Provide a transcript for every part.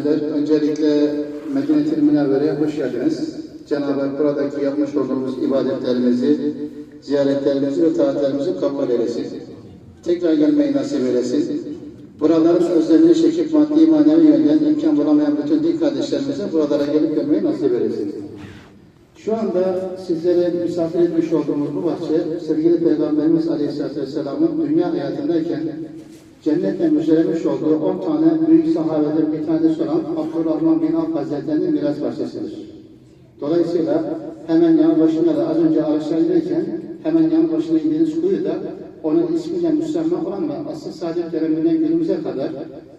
misafirler, öncelikle Medine-i Münevvere'ye hoş geldiniz. Cenab-ı Hak buradaki yapmış olduğumuz ibadetlerimizi, ziyaretlerimizi ve taatlerimizi kabul eylesin. Tekrar gelmeyi nasip eylesin. Buraların özlemini çekip maddi manevi yönden imkan bulamayan bütün din kardeşlerimize buralara gelip görmeyi nasip eylesin. Şu anda sizlere misafir etmiş olduğumuz bu bahçe, sevgili Peygamberimiz Aleyhisselatü Vesselam'ın dünya hayatındayken cennetle müjdelemiş olduğu 10 tane büyük sahabeden bir tanesi olan Abdurrahman bin Avf Hazretleri'nin miras bahçesidir. Dolayısıyla hemen yanı başında da az önce araçlardayken hemen yanı başında indiğiniz kuyu da onun ismiyle müsemma olan ve asıl saadet döneminden günümüze kadar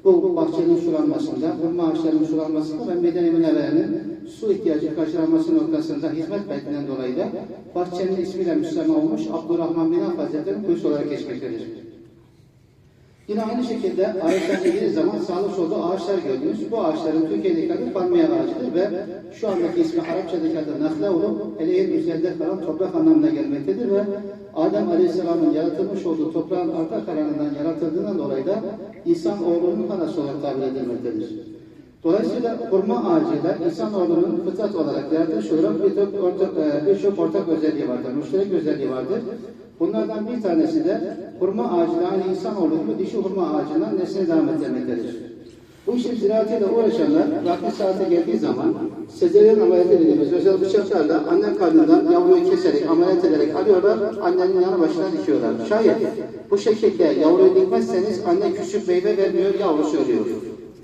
bu bahçenin sulanmasında, hurma ağaçlarının sulanmasında ve Medine Münevvere'nin su ihtiyacı karşılanması noktasında hizmet verdiğinden dolayı da bahçenin ismiyle müsemma olmuş Abdurrahman bin Avf Hazretleri'nin kuyusu olarak geçmektedir. Yine aynı şekilde ağaçlar dediğiniz zaman sağlı solda ağaçlar gördünüz. Bu ağaçların Türkiye'deki adı palmiye ağacıdır ve şu andaki ismi Arapçadaki adı nakla olup eleğin üzerinde kalan toprak anlamına gelmektedir ve Adem Aleyhisselam'ın yaratılmış olduğu toprağın arka karanından yaratıldığından dolayı da insan oğlunun anası olarak tabir edilmektedir. Dolayısıyla hurma ağacıyla insanoğlunun fıtrat olarak yaratılış olarak birçok ortak, e, birçok ortak özelliği vardır, müşterek özelliği vardır. Bunlardan bir tanesi de hurma ağacıyla aynı insanoğlu gibi dişi hurma ağacından nesline devam ettirmektedir. Bu işin ziraatıyla uğraşanlar vakti saate geldiği zaman sezeryen ameliyatı dediğimiz özel bıçaklarla anne karnından yavruyu keserek, ameliyat ederek alıyorlar, annenin yanı başına dikiyorlar. Şayet bu şekilde yavruyu dikmezseniz anne küçük meyve vermiyor, yavrusu ölüyor.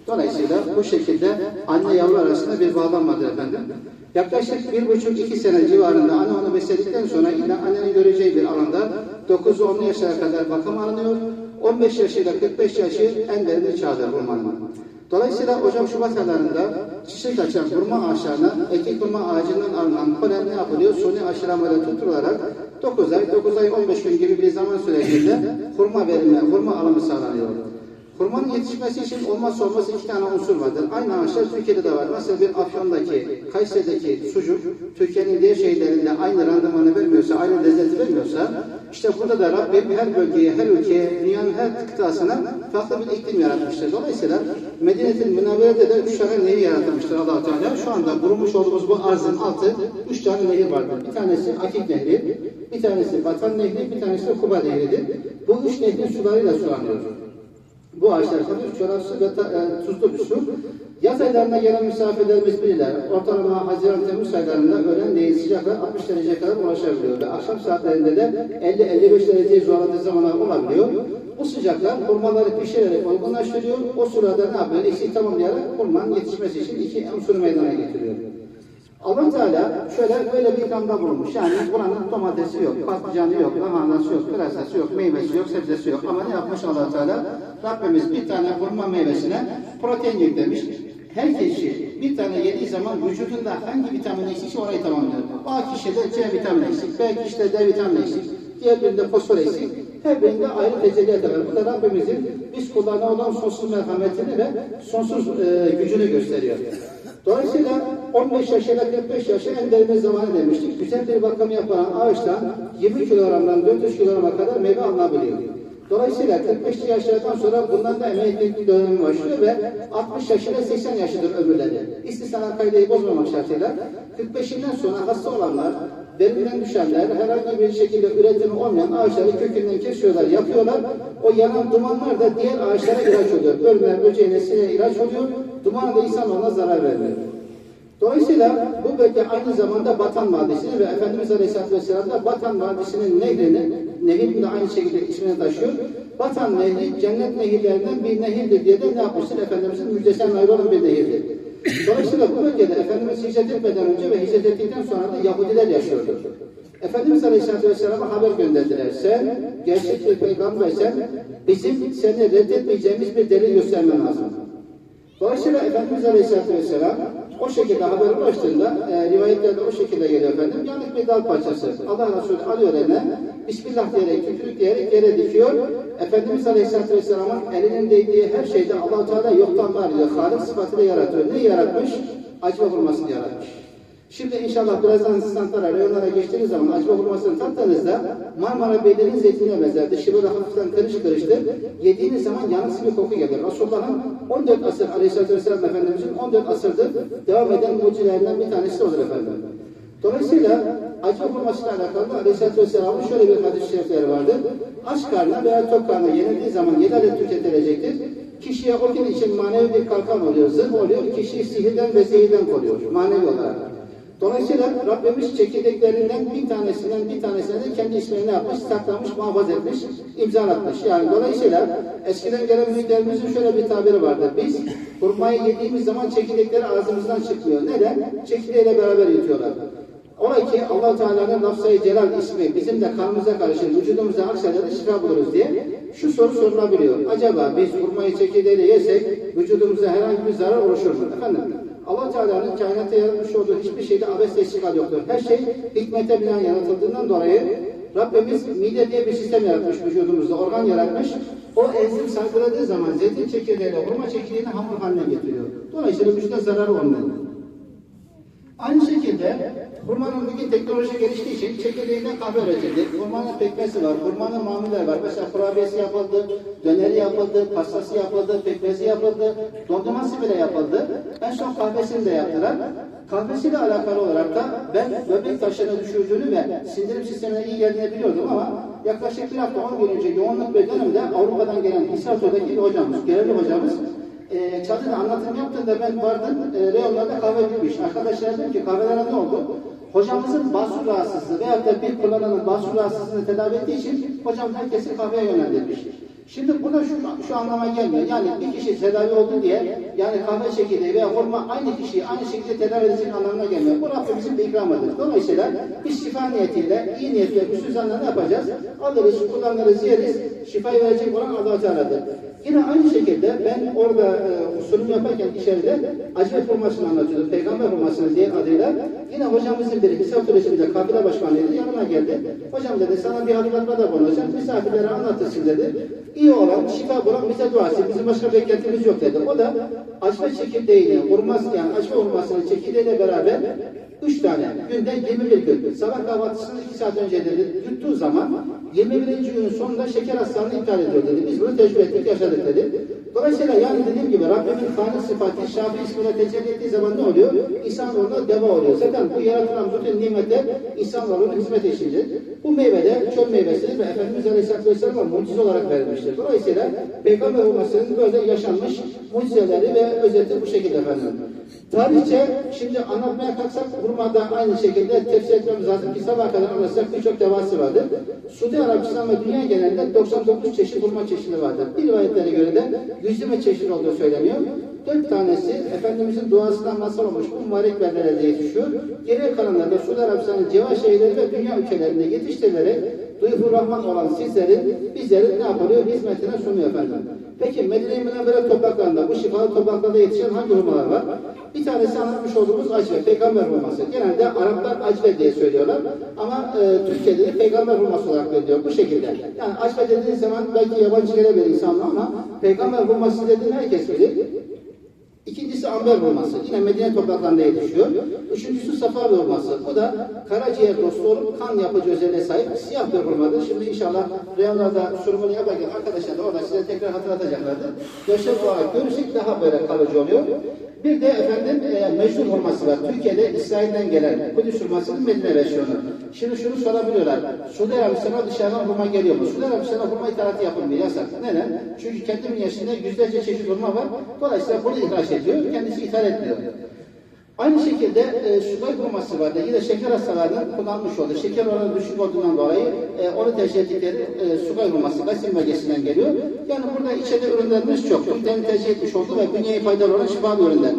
Dolayısıyla bu şekilde anne yavru arasında bir bağlanmadır efendim. Yaklaşık bir buçuk iki sene civarında anne onu besledikten sonra yine annenin göreceği bir alanda 9-10 yaşlara kadar bakım alınıyor. 15 yaşıyla 45 yaşı en verimli çağdır hurmanın. Dolayısıyla Ocak Şubat aylarında çiçek açan hurma ağaçlarına ekik hurma ağacından alınan polen ne yapılıyor? Suni aşılamayla tutularak 9 ay, 9 ay 15 gün gibi bir zaman sürecinde hurma verimi, hurma alımı sağlanıyor. Hurmanın yetişmesi için olmazsa olmaz iki tane unsur vardır. Aynı ağaçlar Türkiye'de de var. Nasıl bir Afyon'daki, Kayseri'deki sucuk, Türkiye'nin diğer şehirlerinde aynı randımanı vermiyorsa, aynı lezzeti vermiyorsa, işte burada da Rabbim her bölgeye, her ülkeye, dünyanın her kıtasına farklı bir iklim yaratmıştır. Dolayısıyla Medine'nin Münevvere'de de üç tane nehir yaratmıştır allah Teala. Şu anda kurumuş olduğumuz bu arzın altı üç tane nehir vardır. Bir tanesi Akik Nehri, bir tanesi Vatan Nehri, bir tanesi de Kuba Nehri'dir. Bu üç nehrin sularıyla sulanıyor. Bu ağaçlar hafif çoraksız ve ta, e, tuzlu su. Yaz aylarında gelen misafirlerimiz bilirler. Ortalama Haziran Temmuz aylarında öğlen değil sıcaklar 60 derece kadar ulaşabiliyor ve akşam saatlerinde de 50-55 dereceyi zorladığı zamanlar olabiliyor. Bu sıcaklar hurmaları pişirerek olgunlaştırıyor. O sırada ne yapıyor? Eksiği tamamlayarak hurmanın yetişmesi için iki unsuru meydana getiriyor. Allah Teala şöyle böyle bir ikramda bulunmuş. Yani buranın domatesi yok, patlıcanı yok, lahanası yok, pırasası yok, meyvesi yok, sebzesi yok. Ama ne yapmış Allah Teala? Rabbimiz bir tane hurma meyvesine protein yüklemiş. Her kişi bir tane yediği zaman vücudunda hangi vitamin eksikse orayı tamamlıyor. A kişide C vitamini eksik, B kişide D vitamini eksik, diğer birinde fosfor eksik. Her birinde ayrı tecelli eder. Bu da Rabbimizin biz kullarına olan sonsuz merhametini ve sonsuz e, gücünü gösteriyor. Dolayısıyla 15 yaşıyla 45 yaşı en derime zamanı demiştik. Güzel bir bakım yapan ağaçtan 20 kilogramdan 400 kilograma kadar meyve alınabiliyor. Dolayısıyla 45 yaşlardan sonra bundan da emeklilik dönemi başlıyor ve 60 yaşıyla 80 yaşıdır ömürleri. İstisna kaydeyi bozmamak şartıyla 45'inden sonra hasta olanlar, verimden düşenler, herhangi bir şekilde üretimi olmayan ağaçları kökünden kesiyorlar, yapıyorlar. O yanan dumanlar da diğer ağaçlara ilaç oluyor. Bölümler, böceğine, sineğe ilaç oluyor. Duman da insanoğluna zarar vermiyor. Dolayısıyla bu bölge aynı zamanda Batan Vadisi'ni ve Efendimiz Aleyhisselatü Vesselam da Batan Vadisi'nin nehrini, nehir de aynı şekilde ismini taşıyor. Batan Nehri cennet nehirlerinden bir nehirdir diye de ne yapmıştır? Efendimizin müjdesinden ayrılan bir nehirdir. Dolayısıyla bu bölgede Efendimiz hicret etmeden önce ve hicret ettikten sonra da Yahudiler yaşıyordu. Efendimiz Aleyhisselatü Vesselam'a haber gönderdiler. Sen gerçek bir peygambersen bizim seni reddetmeyeceğimiz bir delil göstermen lazım. Dolayısıyla Efendimiz Aleyhisselatü Vesselam o şekilde haber ulaştığında e, rivayetlerde o şekilde geliyor efendim. Yanık bir dal parçası. Allah Resulü alıyor eline. Bismillah diyerek, tükürük diyerek yere dikiyor. Efendimiz Aleyhisselatü Vesselam'ın elinin değdiği her şeyde allah Teala yoktan var diyor. Halik sıfatıyla yaratıyor. Ne yaratmış? Acı hurmasını yaratmış. Şimdi inşallah birazdan standlara, reyonlara geçtiğiniz zaman acı hurmasını tattığınızda Marmara Beylerin zeytinine benzer. Dışı hafiften kırış kırıştır. Yediğiniz zaman yanısı bir koku gelir. Resulullah'ın 14 asır Aleyhisselatü Vesselam Efendimizin 14 asırdır devam eden mucizelerinden bir tanesi odur efendim. Dolayısıyla acı hurmasıyla alakalı Aleyhisselatü Vesselam'ın şöyle bir hadis-i şerifleri vardır. Aç karnına veya tok karnına yenildiği zaman yedi adet tüketilecektir. Kişiye o gün için manevi bir kalkan oluyor, zırh oluyor, kişiyi sihirden ve zehirden koruyor, manevi olarak. Dolayısıyla Rabbimiz çekirdeklerinden bir tanesinden bir tanesine de kendi ismini yapmış, saklamış, muhafaza etmiş, imzalatmış. Yani dolayısıyla eskiden gelen büyüklerimizin şöyle bir tabiri vardır. Biz hurmayı yediğimiz zaman çekirdekleri ağzımızdan çıkmıyor. Neden? Çekirdeğiyle beraber yutuyorlar. Ola ki allah Teala'nın lafzayı celal ismi bizim de kanımıza karışır, vücudumuza akseder de şifa buluruz diye şu soru sorulabiliyor. Acaba biz hurmayı çekirdeğiyle yesek vücudumuza herhangi bir zarar oluşur mu? Efendim, allah Teala'nın kainatta yaratmış olduğu hiçbir şeyde abesle iştigal yoktur. Her şey hikmete binaen yaratıldığından dolayı Rabbimiz mide diye bir sistem yaratmış vücudumuzda, organ yaratmış. O enzim salgıladığı zaman zeytin çekirdeğiyle hurma çekirdeğini hamur haline getiriyor. Dolayısıyla vücuda zararı olmuyor. Aynı şekilde hurmanın bugün teknoloji geliştiği için çekirdeğinden kahve üretildi. Hurmanın pekmezi var, hurmanın mamuller var. Mesela kurabiyesi yapıldı, döneri yapıldı, pastası yapıldı, pekmezi yapıldı, dondurması bile yapıldı. En son kahvesini de yaptılar. Kahvesiyle alakalı olarak da ben böbrek taşlarını düşürdüğünü ve sindirim sistemine iyi geldiğini biliyordum ama yaklaşık bir hafta 10 gün önce yoğunluk bir dönemde Avrupa'dan gelen bir hocamız, görevli hocamız e, çadırda anlatım yaptığında ben vardım, e, reyonlarda kahve bitmiş. Arkadaşlar dedim ki kahvelere ne oldu? Hocamızın basur rahatsızlığı veyahut da bir kullananın basur rahatsızlığını tedavi ettiği için hocam herkesi kahveye yönlendirmiş. Şimdi bu şu, şu anlama gelmiyor. Yani bir kişi tedavi oldu diye yani kahve çekirdeği veya hurma aynı kişiyi aynı şekilde tedavi edecek anlamına gelmiyor. Bu Rabbimizin bir ikramıdır. Dolayısıyla biz şifa niyetiyle, iyi niyetle, hüsnü ne yapacağız? Alırız, kullanırız, yeriz. Şifayı verecek olan Allah-u Teala'dır. Yine aynı şekilde ben orada e, sunum yaparken içeride acı hurmasını anlatıyordum. Peygamber hurmasını diğer adıyla. Yine hocamızın biri Hisap Turizm'de kabile başkanıydı. Yanıma geldi. Hocam dedi sana bir hatırlatma da bulunacak. Misafirlere anlatırsın dedi. İyi olan, şifa bulan bize dua etsin. Bizim başka beklentimiz yok dedi. O da açma çekirdeğini, hurması yani açma hurmasını çekirdeğiyle beraber Üç tane günde 21 gün. Sabah kahvaltısını iki saat önce dedi. Yuttuğu zaman 21. günün sonunda şeker hastalığını iptal ediyor dedi. Biz bunu tecrübe ettik, yaşadık dedi. Dolayısıyla yani dediğim gibi Rabbimin Halik sıfatı Şafi ismine tecelli ettiği zaman ne oluyor? İnsanoğluna deva oluyor. Zaten bu yaratılan bütün nimetler insanoğlunun hizmet eşiğidir. Bu meyve de çöl meyvesidir ve Efendimiz Aleyhisselatü Vesselam'a mucize olarak verilmiştir. Dolayısıyla Peygamber olmasının böyle yaşanmış mucizeleri ve özeti bu şekilde efendim. Tarihçe şimdi anlatmaya kalksak hurmada aynı şekilde tefsir etmemiz lazım ki sabah kadar anlatsak birçok devası vardır. Suudi Arabistan ve dünya genelinde 99 çeşit hurma çeşidi vardır. Bir rivayetlere göre de yüzleme çeşit olduğu söyleniyor. Dört tanesi Efendimizin duasından nasıl olmuş bu mübarek beldelerde yetişiyor. Geriye kalanlar da Suudi Arabistan'ın civar şehirleri ve dünya ülkelerinde yetiştirilerek duygu rahman olan sizlerin, bizlerin ne yapılıyor? Hizmetine sunuyor efendim. Peki Medine-i Münevvere topraklarında, bu şifalı topraklarda yetişen hangi hurmalar var? Bir tanesi anlatmış olduğumuz acve, peygamber hurması. Genelde Araplar acve diye söylüyorlar. Ama e, Türkiye'de de peygamber hurması olarak veriliyor. Bu şekilde. Yani acve dediğiniz zaman belki yabancı gelebilir insanlar ama peygamber hurması dediğini herkes bilir. İkincisi amber hurması. Yine Medine topraklarında yetişiyor. Üçüncüsü safa hurması. Bu da karaciğer dostu olup kan yapıcı özelliğe sahip siyah bir hurmadır. Şimdi inşallah reyonlarda sunumunu yaparken arkadaşlar da orada size tekrar hatırlatacaklardır. Döşek olarak görürsek daha böyle kalıcı oluyor. Bir de efendim e, meşhur hurması var. Türkiye'de İsrail'den gelen Kudüs hurmasının Medine versiyonu. Şimdi şunu sorabiliyorlar. Suudi Arabistan'a dışarıdan hurma geliyor mu? Suudi Arabistan'a hurma ithalatı yapılmıyor. Yasak. Neden? Çünkü kendi bünyesinde yüzlerce çeşit hurma var. Dolayısıyla bunu ihraç ediyor. Kendisi ithal etmiyor. Aynı şekilde e, sular hurması vardı. Yine şeker hastalarının kullanmış olduğu, şeker oranı düşük olduğundan dolayı e, onu tercih ettikleri e, sular hurması Gasim bölgesinden geliyor. Yani burada içeride ürünlerimiz çok. Türklerin tercih etmiş olduğu ve bünyeye faydalı olan şifalı ürünler.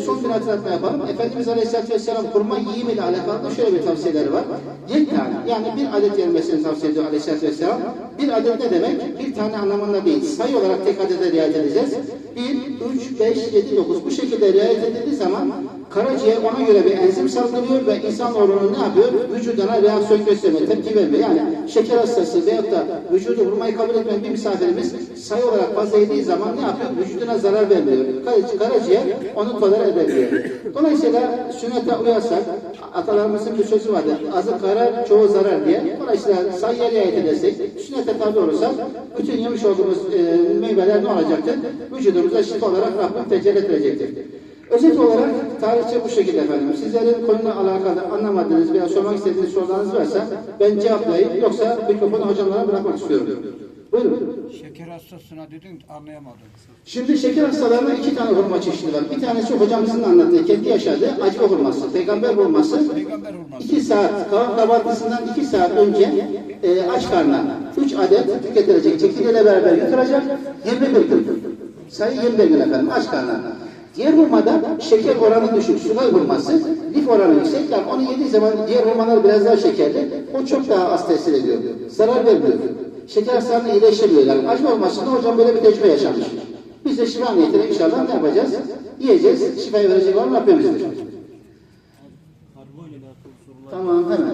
Bir son bir hatırlatma yapalım. Efendimiz Aleyhisselatü Vesselam kurma yiyimi ile alakalı şöyle bir tavsiyeleri var. Yedi tane, yani bir adet yenmesini tavsiye ediyor Aleyhisselatü Vesselam. Bir adet ne demek? Bir tane anlamında değil. Sayı olarak tek adete riayet edeceğiz. 1, 3, 5, 7, 9 bu şekilde riayet edildiği zaman Karaciğer ona göre bir enzim salgılıyor ve insanoğlunun ne yapıyor? Vücuduna reaksiyon göstermiyor, tepki vermiyor. Yani şeker hastası veyahut da vücudu vurmayı kabul etmeyen bir misafirimiz sayı olarak fazla yediği zaman ne yapıyor? Vücuduna zarar vermiyor. Karaci- Karaciğer onu tolere edebiliyor. Dolayısıyla sünnete uyarsak, atalarımızın bir sözü vardır. Azı karar, çoğu zarar diye. Dolayısıyla sayıya riayet edersek, sünnete tabi olursak, bütün yemiş olduğumuz e, meyveler ne olacaktır? Vücudumuza şifa olarak Rabbim tecelli ettirecektir. Özet olarak tarihçe bu şekilde efendim. Sizlerin konuyla alakalı anlamadığınız veya sormak istediğiniz sorularınız varsa ben cevaplayayım. Yoksa mikrofonu hocamlara bırakmak istiyorum. Buyurun. Şeker hastasına dedin anlayamadım. Şimdi şeker hastalarında iki tane hurma çeşidi var. Bir tanesi hocamızın anlattığı, kendi yaşadığı acı hurması, peygamber hurması. Peygamber hurması. İki saat, kahvaltı kahvaltısından iki saat önce e, aç karnına üç adet tüketilecek. Çekirdeğiyle beraber yutulacak 21 gün. Sayı 21 gün efendim aç karnına. Diğer hurmada şeker oranı düşük, sugay hurması, lif oranı yüksek. Yani onu yediği zaman diğer hurmalar biraz daha şekerli. O çok daha az tesir ediyor. Zarar vermiyor. Şeker hastalarını iyileştiriyor. Yani acı olmasında hocam böyle bir tecrübe yaşamış. Biz de şifa niyetine inşallah ne yapacağız? Yiyeceğiz. Şifayı verecek olan Rabbimizdir. Tamam hemen.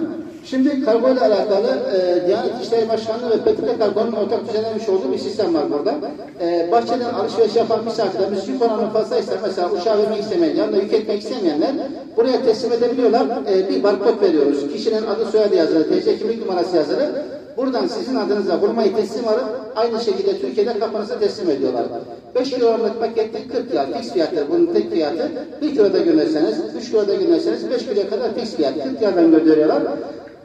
Şimdi kargo ile alakalı e, Diyanet İşleri Başkanlığı ve PTT Kargo'nun ortak düzenlemiş olduğu bir sistem var burada. E, bahçeden alışveriş yapan misafirlerimiz yük oranı fazlaysa mesela uçağa vermek istemeyen, yanında yük etmek istemeyenler buraya teslim edebiliyorlar. E, bir barkod veriyoruz. Kişinin adı soyadı yazılı, TC kimlik numarası yazılı. Buradan sizin adınıza hurmayı teslim alıp aynı şekilde Türkiye'de kapınıza teslim ediyorlar. 5 kiloluk pakette 40 lira fix fiyattır. Bunun tek fiyatı 1 kiloda gönderseniz, 3 kiloda gönderseniz 5 kiloya kadar fix fiyat. 40 liradan gönderiyorlar.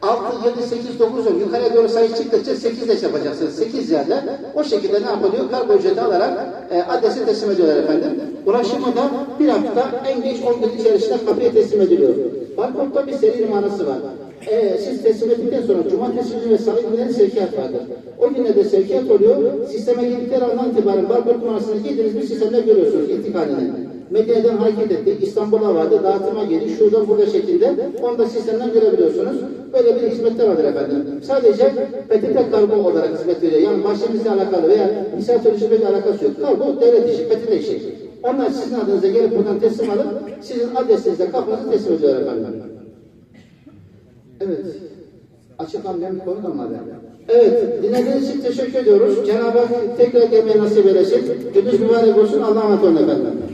6, 7, 8, 9, 10 yukarıya doğru sayı çıktıkça 8 de yapacaksınız. 8 yerde o şekilde ne yapılıyor? Kargo ücreti alarak e, adresi teslim ediyorlar efendim. Ulaşımı da bir hafta en geç 10 gün içerisinde kapıya teslim ediliyor. Barkodda bir seri numarası var. Ee, siz teslim ettikten sonra cumartesi günü ve salı günleri sevkiyat vardır. O günlerde sevkiyat oluyor. Sisteme girdikleri andan itibaren barkod numarasını girdiğiniz bir sistemde görüyorsunuz intikalini. Medya'dan hareket ettik, İstanbul'a vardı, dağıtıma geldi, şurada burada şekilde. Onu da sistemden görebiliyorsunuz. Böyle bir hizmetler vardır efendim. Sadece PTT kargo olarak hizmet veriyor. Yani bahçemizle alakalı veya misafir hizmetle alakası yok. Kargo devlet işi, PTT işi. Onlar sizin adınıza gelip buradan teslim alıp sizin adresinizde kapınızı teslim ediyor efendim. Evet. Açıklanmayan bir konu kalmadı. Evet, dinlediğiniz için teşekkür ediyoruz. Cenab-ı Hak tekrar gelmeyi nasip eylesin. Gününüz mübarek olsun. Allah'a emanet olun efendim.